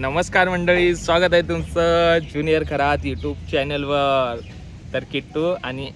नमस्कार मंडळी स्वागत आहे तुमचं ज्युनियर खरात यूट्यूब चॅनलवर तर किट्टू आणि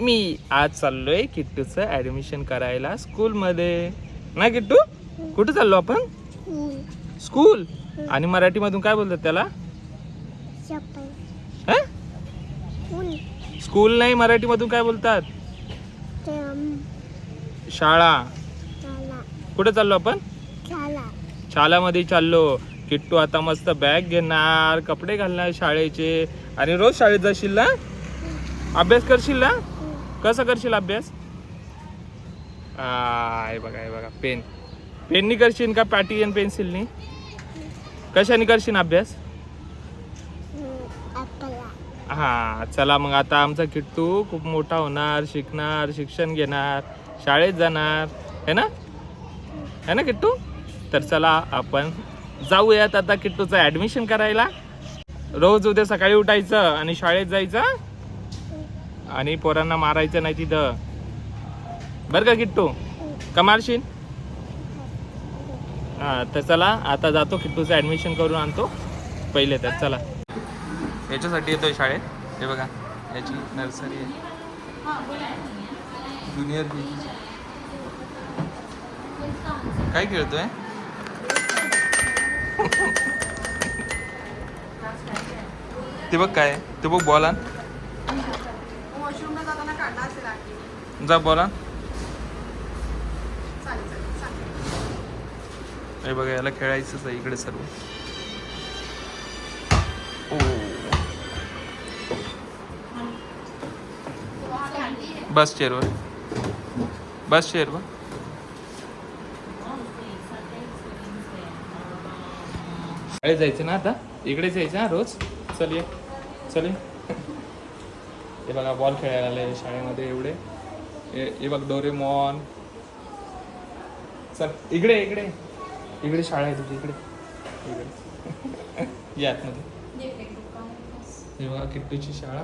मी आज चाललोय किट्टूचं ॲडमिशन करायला स्कूलमध्ये ना किट्टू? कुठं चाललो आपण? स्कूल आणि मराठीमधून काय बोलतात त्याला? हं? स्कूल नाही मराठीमधून काय बोलतात? शाळा. कुठं चाललो आपण? शाळामध्ये चाललो. किट्टू आता मस्त बॅग घेणार कपडे घालणार शाळेचे. आणि रोज शाळेत जाशील ना? अभ्यास करशील ना? कसं करशील अभ्यास? आ, हे बघा हे बघा पेन. पेननी करशील का पॅटी आणि पेन्सिलनी? कशाने करशील अभ्यास? हा चला मग आता आमचा किट्टू खूप मोठा होणार शिकणार शिक्षण घेणार शाळेत जाणार. है ना? है ना किट्टू? तर चला आपण जाऊयात आता किट्टूचं ऍडमिशन करायला. रोज उद्या सकाळी उठायचं आणि शाळेत जायचं. आणि पोरांना मारायचं नाही तिथं. बरं का किट्टू? कमालशीन? हा तर चला आता जातो किट्टूचं ऍडमिशन करून आणतो. पहिले तर चला. याच्यासाठी येतोय शाळेत. हे बघा याची नर्सरी आहे. ज्युनियर काय खेळतोय? ते बघ काय? ते बघ बॉल जा बॉल हे बघा याला खेळायचंच आहे इकडे सर्व. बस चेअरवर बस चेअरवर शाळेत जायचं ना आता? इकडेच यायचं ना रोज? चल ये. चल ये. हे बघा बॉल खेळायला आले शाळेमध्ये एवढे. हे बघ डोरेमॉन चल इकडे इकडे. इकडे शाळा आहे तुझी इकडे. इकडे. या आतमध्ये. हे बघा किट्टूची शाळा.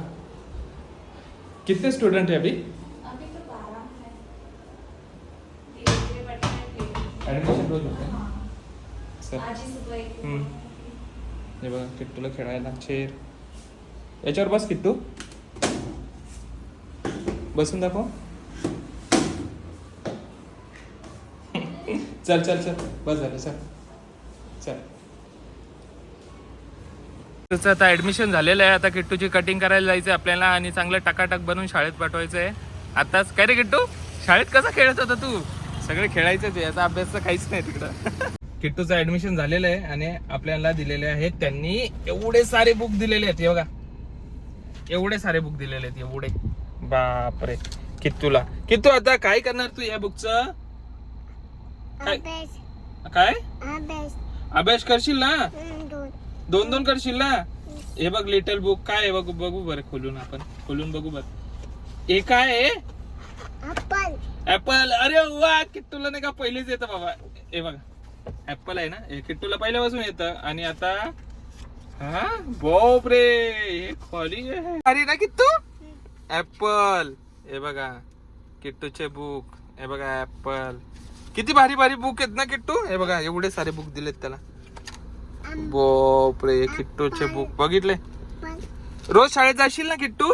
कितने स्टूडेंट है अभी? ऍडमिशन रोज होते हम्म. हे बघा किट्टूला खेळायला चेअर याच्यावर बस किट्टू. बसून दाखव. चल चल चल. बस झालं चल. चल. तुझं आता ऍडमिशन झालेलं आहे. आता किट्टूची कटिंग करायला जायचं आहे आपल्याला आणि चांगलं टकाटक बनवून शाळेत पाठवायचं आहे आताच काय रे किट्टू? शाळेत कसा खेळत होता तू? सगळे खेळायचंच आहे. अभ्यास तर काहीच नाही तिकडं. किट्टूचं ऍडमिशन झालेलं आहे आणि आपल्याला दिलेले आहेत त्यांनी एवढे सारे बुक दिलेले आहेत हे बघा. एवढे सारे बुक दिलेले आहेत एवढे. बापरे. किट्टूला. किट्टू आता काय करणार तू या बुकचं काय? अभ्यास. करशील ना? दोन. दोन करशील ना? हे बघ लिटल बुक काय आहे? बघू बघू बरं खोलून आपण. खोलून बघू बर. हे काय आहे? ऍपल अरे वा किट्टूला नाही का पहिलेच येतं बाबा. हे बघा. ऍपल आहे ना? हे किट्टूला पहिल्यापासून येतं. आणि आता हा? बाप रे हे अरे ना किट्टू? ऍपल हे बघा. किट्टूचे बुक हे बघा ऍपल किती भारी भारी बुक आहेत ना किट्टू? हे बघा एवढे सारे बुक दिलेत त्याला. बाप रे किट्टूचे बुक बघितले? रोज शाळेत जाशील ना किट्टू?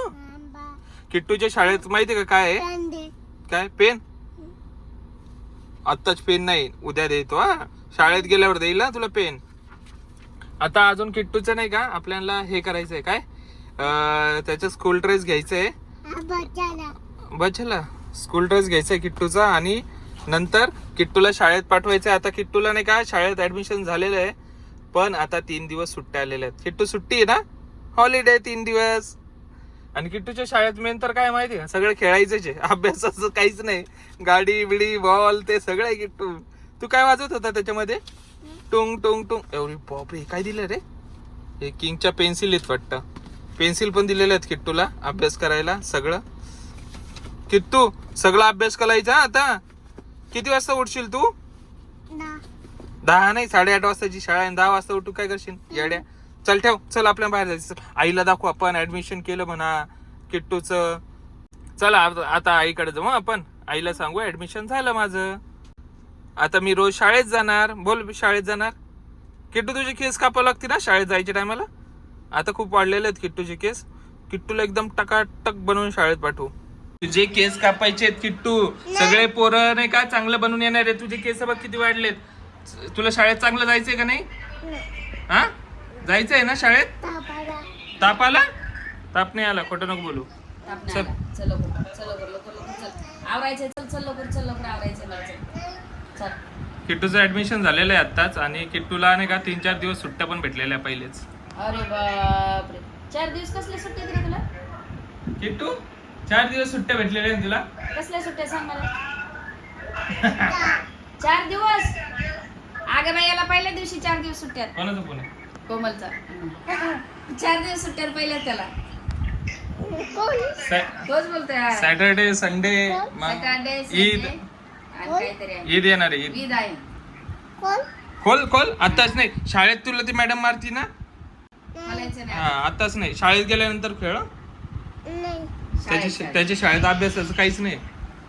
किट्टूच्या शाळेत माहिती का काय? आहे काय? पेन आत्ताच पेन नाही. उद्या देतो हा. शाळेत गेल्यावर देईल ना तुला पेन? आता अजून किट्टूचं नाही का? आपल्याला हे करायचंय. काय? अं, त्याचं स्कूल ड्रेस घ्यायचंय. बचला स्कूल ड्रेस घ्यायचंय किट्टूचा आणि नंतर किट्टूला शाळेत पाठवायचंय. आता किट्टूला नाही का? शाळेत ऍडमिशन झालेलं आहे. पण आता तीन दिवस सुट्ट्या आलेल्या आहेत. किट्टू सुट्टी आहे ना? हॉलिडे तीन दिवस. आणि किट्टूच्या शाळेत मेन तर काय माहिती का सगळं खेळायचंच आहे. अभ्यासाचं काहीच नाही. गाडी बिडी बॉल ते सगळं आहे किट्टू. तू काय वाजवत होता त्याच्यामध्ये? टुंग टुंग टुंग. एवढी बापरे काय दिलं रे? हे किंगच्या पेन्सिल आहेत वाटतं. पेन्सिल पण दिलेल्या आहेत किट्टूला अभ्यास करायला सगळं. किट्टू सगळा अभ्यास करायचा आता? किती वाजता उठशील तू? दहा. नाही साडेआठ वाजताची शाळा आहे. दहा वाजता उठू काय करशील? येड्या. चल ठेव. चल आपल्या बाहेर जायचं. आईला दाखवू आपण ऍडमिशन केलं म्हणा किट्टूच. चला आता- आईकडे जाऊ आपण. आईला सांगू ऍडमिशन झालं माझं. आता मी रोज शाळेत जाणार. बोल शाळेत जाणार. किट्टू तुझे केस कापावं लागते ना शाळेत जायच्या टायमाला? आता खूप वाढलेले आहेत किट्टूचे केस. किट्टूला एकदम टकाटक बनवून शाळेत पाठवू. तुझे केस कापायचे आहेत किट्टू. सगळे पोरं नाही का चांगलं बनवून येणार आहे तुझे केस बघ किती वाढलेत. तुला शाळेत चांगलं जायचंय का नाही? हा? जायचंय ना शाळेत? ताप आला ताप नाही आला. खोटं नको बोलू. चल. आला. चल चल लवकर लवकर चल. किट्टूचं ऍडमिशन झालेलं आहे आत्ताच आणि किट्टूला नाही का तीन चार दिवस सुट्ट्या पण भेटलेल्या पहिलेच. अरे बापरे. चार दिवस कसल्या सुट्ट्या दिल्या तुला? किट्टू चार दिवस सुट्ट्या भेटलेल्या आहेत तुला? कसल्या सुट्ट्या सांग मला? चार दिवस? अगं बाई याला पहिल्या दिवशी चार दिवस सुट्ट्यात कोणाचं फोन आहे? कोमलचा. चार दिवस सुट्ट्यात पहिल्या त्याला. तोच बोलतोय सॅटरडे संडे सॅटर्डे ईद. आणि काहीतरी आहे. ईद येणार आहे ईद. ईद आहे. खोल खोल. आताच नाही. शाळेत तुला ती मॅडम मारती ना? मला यायचं हा नाही आताच नाही. शाळेत गेल्यानंतर खेळ? हं? त्याची शाळेत त्याच्या शाळेत अभ्यासाचं काहीच नाही.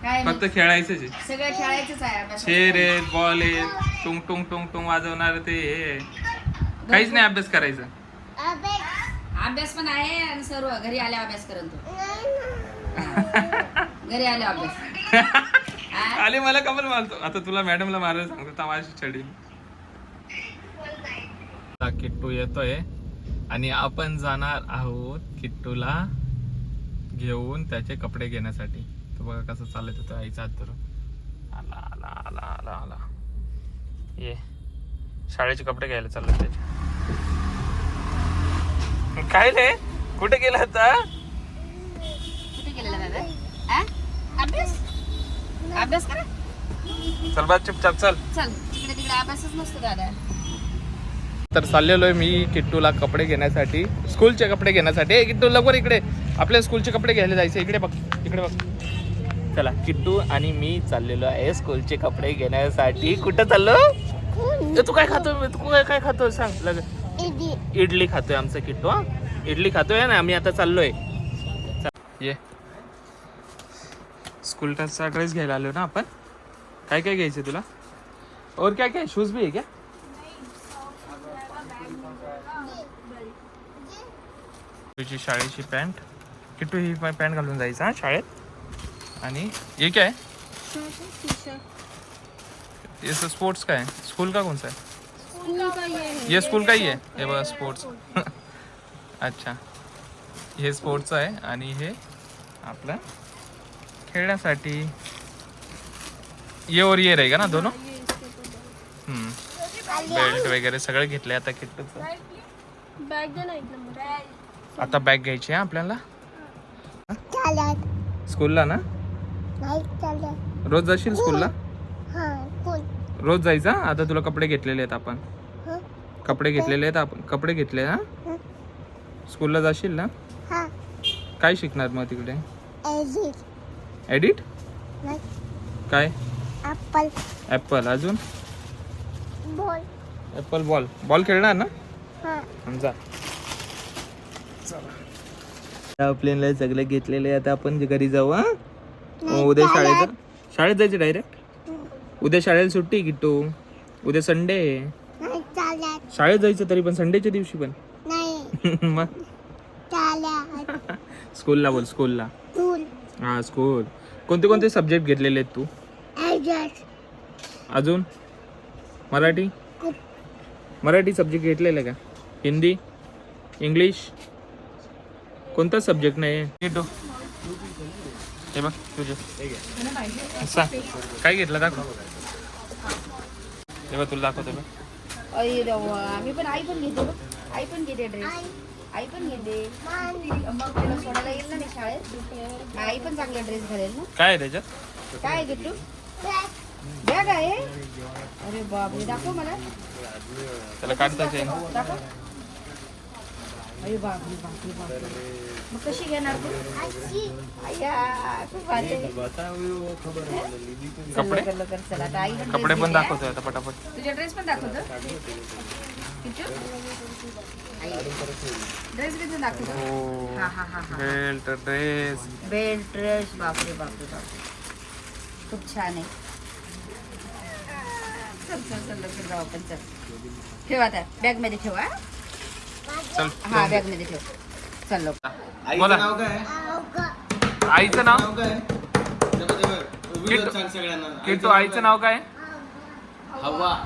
काय फक्त नाही. खेळायचंच आहे. सगळं खेळायचंच आहे अभ्यास शेर आहेत बॉल आहेत टुंग टुंग टुंग टुंग वाजवणार ते हे. आहे. काहीच नाही अभ्यास करायचा. अभ्यास? पण आहे आणि सर्व. घरी आले अभ्यास करत. तो घरी आले अभ्यास? आले मला कमल मारतो? आता तुला मॅडमला मारायला सांगतो तमाशी छडी किट्टू येतोय. आणि आपण जाणार आहोत किट्टूला घेऊन त्याचे कपडे घेण्यासाठी. तो बघा कसं चालत होतं आईचा हात धरून. आला आला आला आला आला. ये. शाळेचे कपडे घ्यायला चाललो त्याचे. काय रे? कुठे गेला होता? कुठे गेलेला हा? अभ्यास? अभ्यास करा. चल बा चुपचाप चल. चल तिकडे तिकडे अभ्यासच नसतो दादा. तर चाललेलो आहे मी किट्टूला कपडे घेण्यासाठी स्कूलचे कपडे घेण्यासाठी. ए किट्टू लवकर इकडे. आपल्या स्कूलचे कपडे घ्यायला जायचे. इकडे बघ इकडे बघ. चला किट्टू आणि मी चाललेलो आहे स्कूलचे कपडे घेण्यासाठी. कुठं चाललो? ए, तू काय खातोय? तू काय काय खातोय? सांग लग इडली. खातोय आमचा किट्टू हा. इडली खातोय ना आम्ही आता चाललोय. चल, ये. स्कूल ड्रेसचा ड्रेस घ्यायला आलो ना आपण? काय काय घ्यायचं तुला? और काय काय? शूज भी आहे क्या? तुझी शाळेची पॅन्ट किटू ही पॅन्ट घालून जायचं हा शाळेत. आणि ये काय? ये स्पोर्ट्स काय? स्कूल का कौन आहे? ये स्कूल काही आहे? हे बघा स्पोर्ट्स अच्छा. हे स्पोर्ट्सचं आहे आणि हे आपलं खेळण्यासाठी ये और ये रहेगा ना दोनों. बेल्ट वगैरे सगळं घेतलंय आता किट्टूचं. आता बॅग घ्यायची आहे आपल्याला? स्कूलला ना? रोज जाशील स्कूलला? रोज जायचं? आता तुला कपडे घेतलेले आहेत आपण. कपडे घेतलेले आहेत आपण. कपडे घेतले हा? स्कूलला जाशील ना? काय शिकणार मग तिकडे? एडिट काय? ऍपल ऍपल अजून? बॉल ऍपल बॉल बॉल खेळणार ना? हा. जा. प्लेनला सगळे घेतलेले आता आपण घरी जाऊ हा? उद्या शाळेत. शाळेत जायचं डायरेक्ट उद्या शाळेला सुट्टी किट्टू उद्या संडे शाळेत जायचं तरी पण संडेच्या दिवशी पण. नाही. मग? स्कूलला बोल स्कूलला. हा स्कूल कोणते कोणते सब्जेक्ट घेतलेले आहेत तू? अजून? मराठी? मराठी सब्जेक्ट घेतलेले का? हिंदी? इंग्लिश कोणता सब्जेक्ट नाही किट्टू हे बघ तुझे. सांग. काय घेतलं? दाखव. हे बघ तुला दाखवतो बघ. पण आई पण घेते. आई पण घेते ड्रेस आई पण घेते मग सोडायला येईल ना मी शाळेत? आई पण चांगला ड्रेस घालेल ना? काय आहे त्याच्यात? काय गिट्टू? बॅग आहे. अरे बापरे दाखव मला. त्याला काढताच दाखव. अरे बापरे बापरे बापरे. मग कशी घेणार तू अय्या, खूप भारी चल, कपडे? आता आई कपडे पण घेते, दाखवतोय आता पटापट? तुझा ड्रेस पण दाखवतो. किट्टू ड्रेस किती दाखवतो. हो हा हा हा हा. बेल्ट ड्रेस बेल्ट ड्रेस बापरे बापरे बापरे. खूप छान आहे. चल चल चल लवकर जाऊ आपण चल. ठेवा त्या बॅग मध्ये ठेवा हा. बॅग मध्ये ठेव. आईचं नाव काय? आईचं नाव? काय? किट्टू. आईचं नाव काय?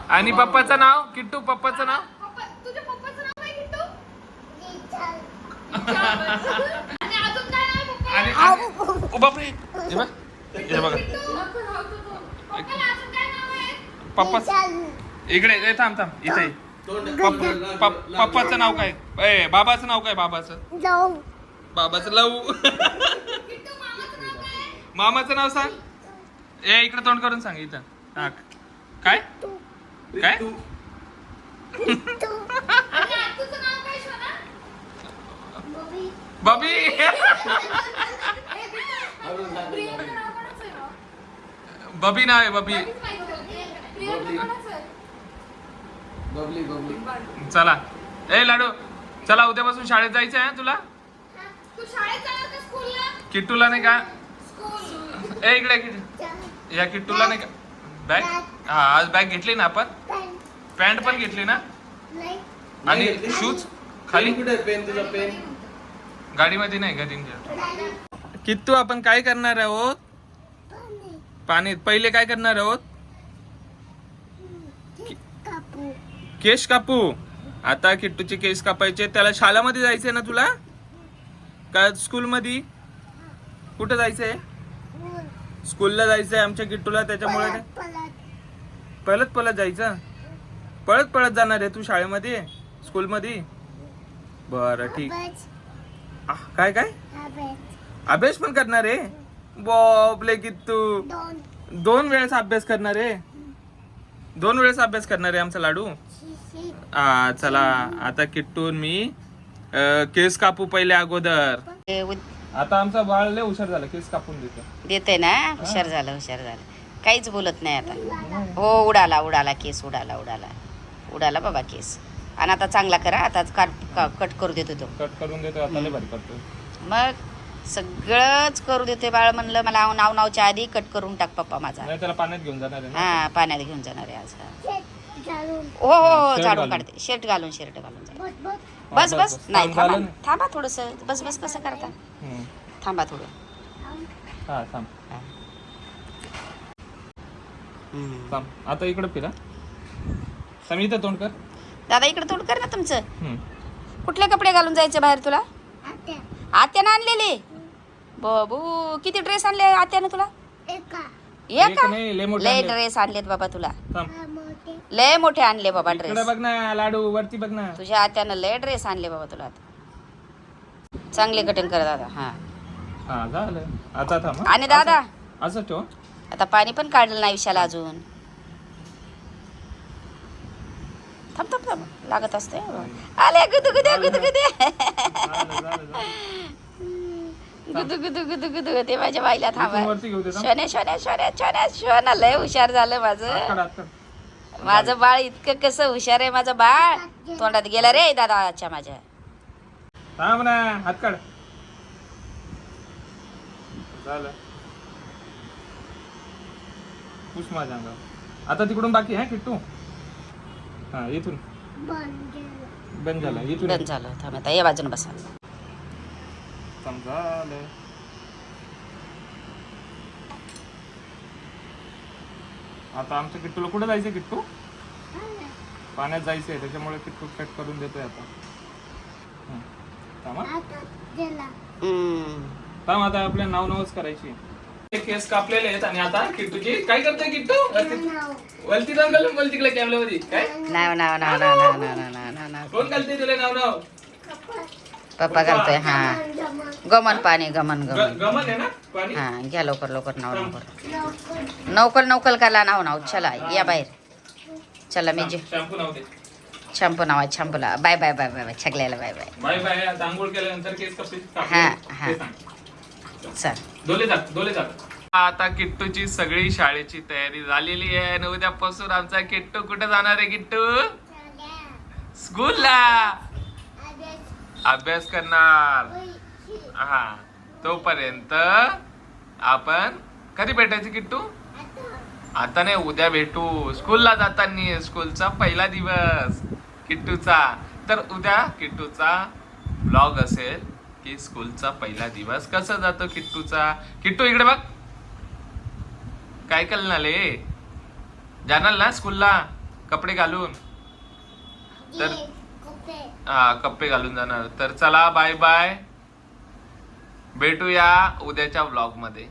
आणि पप्पाचं नाव? किट्टू पप्पाचं नाव? पप्पा- आणि आहे? इकडे थांब थांब. इथे. पप्पाचं नाव काय? ए बाबाचं नाव काय बाबाचं? जाऊ. बाबाचं लव. मामाचं नाव सांग. ए इकडे तोंड करून सांग इथं. हा काय? काय? बबी. बबी. नाव आहे बबी बबली बबली. चला. ए लाडू चला उद्यापासून शाळेत जायचं आहे तुला? किट्टूला नाही का? ए इकडे इकडे. या किट्टूला नाही का? बॅग? हा आज बॅग घेतली ना आपण? पॅन्ट. पण घेतली ना? आणि. शूज खाली? पेन कुठे पेन तुझा पेन? गाडीमध्ये नाही का तुमच्या किट्टू आपण काय करणार आहोत? पाणी. पहिले काय करणार आहोत कापू केस कापू. आता किट्टूचे केस कापायचे त्याला शाळामध्ये जायचंय ना तुला? का स्कूल मध्ये कुठं जायचंय? स्कूलला जायचंय आमच्या किट्टूला त्याच्यामुळे पळत पळत. जायचं? पळत पळत जाणार आहे तू शाळेमध्ये? स्कूलमध्ये? बरं ठीक. काय काय? अभ्यास. पण करणार आहे? बॉबले किट्टू. दोन. दोन वेळेस अभ्यास करणार आहे? दोन वेळेस अभ्यास करणार आहे आमचा लाडू? आ, चला आता किट्टून मी अ, केस कापू पहिले अगोदर. आता आमचा बाळ लय हुशार झाला केस कापून देतो. देते ना? हुशार झालं हुशार झालं. काहीच बोलत नाही आता. हो उडाला उडाला केस उडाला उडाला. उडाला बाबा केस. आणि आता चांगला करा आता काट कट करू देतो तो. कट करून देतो आता लय भारी करतो मग सगळंच करू देते बाळ म्हणलं मला नाव नावच्या आधी कट करून टाक पप्पा माझा. नाही त्याला पाण्यात घेऊन जाणार आहे ना? हा पाण्यात घेऊन जाणार आहे आज. हा. हो हो हो शर्ट झाडून घालून. काढते. शर्ट घालून शर्ट घालून. बस बस. नाही थांबा? थांबा. थोडस. बस बस कसं करता. थांबा थोडं. आता इकडे फिरा. इथं तोंड कर. दादा इकडे थोडं कर ना तुमचं. कुठले कपडे घालून जायचे बाहेर तुला? आत्या. आत्यानं आणलेले? बाबू किती ड्रेस आणले आत्यानं तुला? एका. ड्रेस आणलेत बाबा तुला. लय मोठे आणले बाबा इकडे ड्रेस बघ ना लाडू वरती बघ ना. तुझ्या आत्यानं लय ड्रेस आणले बाबा तुला आता. चांगले कटिंग कर दादा हा. हा झालं. आता थांब हा. आणि दादा? असं- असं ठेव. आता पाणी पण काढलं नाही विशाला अजून. थांब थांब थांब. लागत असते आले गुदू गुदू गुदू गुदू. झालं, झालं, झालं. गुदू गुदू गुदू गुदू ते माझ्या बाईला इथून थांबा वरती घेऊ दे थांब. शोन्या शोन्या शोन्या शोन्या शोना लय हुशार झालं माझं. काढ, हात काढ. माझं बाळ. इतकं कसं हुशार आहे माझं बाळ. तोंडात गेला रे दादा अच्छा माझ्या. थांब ना हात काढ. झालं. पुष माझ्या अंगावर. आता तिकडून बाकी आहे किट्टू? हा इथून. बंद बंद झाला इथून. बंद झालं. थांब आता या बाजून बसा. थांब, आता आमच्या किट्टूला कुठं जायचं किट्टू पाण्यात जायचंय त्याच्यामुळे किट्टू कट करून देतोय आता हं. थांब हा. आता. थांब आपल्या नाव नावच करायची हे केस कापलेले आहेत आणि आता किट्टूची काय करतोय किट्टू वलती जाऊन घालून बोल तिकडे कॅमेऱ्यामध्ये काय नाव नाव नाव नाव नाव नाव नाव नाव नाव नाव कोण घालते तुला नाव नाव पप्पा घालतोय हा. गमन पाणी गमन गमन. गमन आहे ना पाणी? हा घ्या लवकर लवकर नाव लवकर लवकर. नौकल नौकल कला नाव नाव. चला या बाहेर. चला मी जे शॅम्पू नाव शॅम्पूला. Bye bye bye bye bye. छगल्याला bye bye. Bye bye आता आंघोळ केल्यानंतर केस कसे हा, हा. चल. आता किट्टूची सगळी शाळेची तयारी झालेली आहे आणि उद्यापासून आमचा किट्टू कुठे जाणार आहे किट्टू? स्कूलला. अभ्यास करणार. हा तोपर्यंत आपण कधी भेटायचं किट्टू? आता नाही उद्या भेटू. स्कूलला जाताना स्कूलचा पहिला दिवस किट्टूचा. तर उद्या किट्टूचा ब्लॉग असेल की स्कूलचा पहिला दिवस कसा जातो किट्टूचा? किट्टू इकडे बघ. काय कलनाले जाणार ना स्कूलला? कपडे घालून? तर- हा कप्पे घालून जाणार. तर चला बाय बाय भेटूया उद्याच्या ब्लॉगमध्ये.